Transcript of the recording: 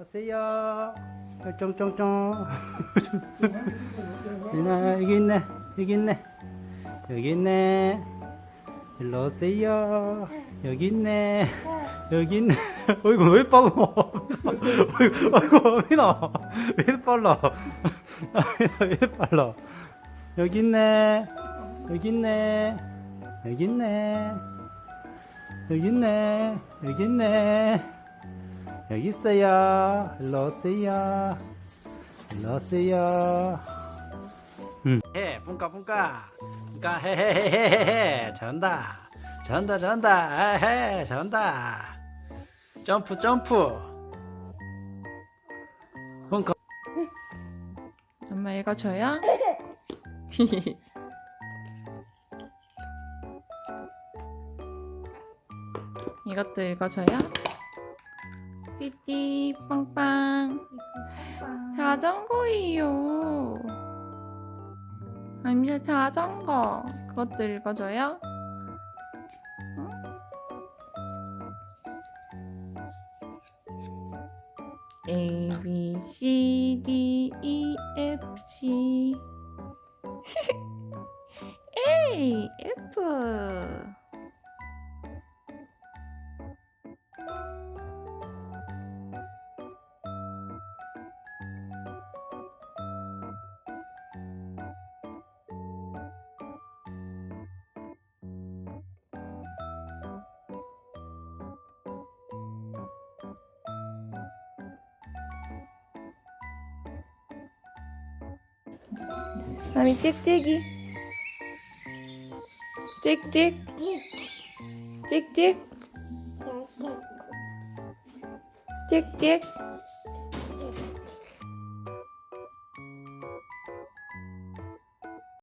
오세요. 쫑쫑쫑. 이나 여기 있네. 여기 있네. 여기 있네. 일로 오세요. 여기 있네. 여기 있네. 어이구 왜 빨라? 어이구 어이구 미나 왜 빨라? 아, 미나 왜 빨라? 여기 있네. 여기 있네. 여기 있네. 여기 있네. 여기 있네. 여기 있어요. 일로 오세요. 일로 오세요. 응. 해, 분까 분까. 분까 해해해해해. 잘한다. 잘한다 잘한다. 해 잘한다. 점프 점프. 분까. 엄마 읽어줘요? 이것도 읽어줘요? 띠띠 빵빵. 자전거예요. 아닙니다 자전거 그것도 읽어줘요? A B C D E F G. A F 아니 찍찍이. 찍찍. 찍찍. 찍찍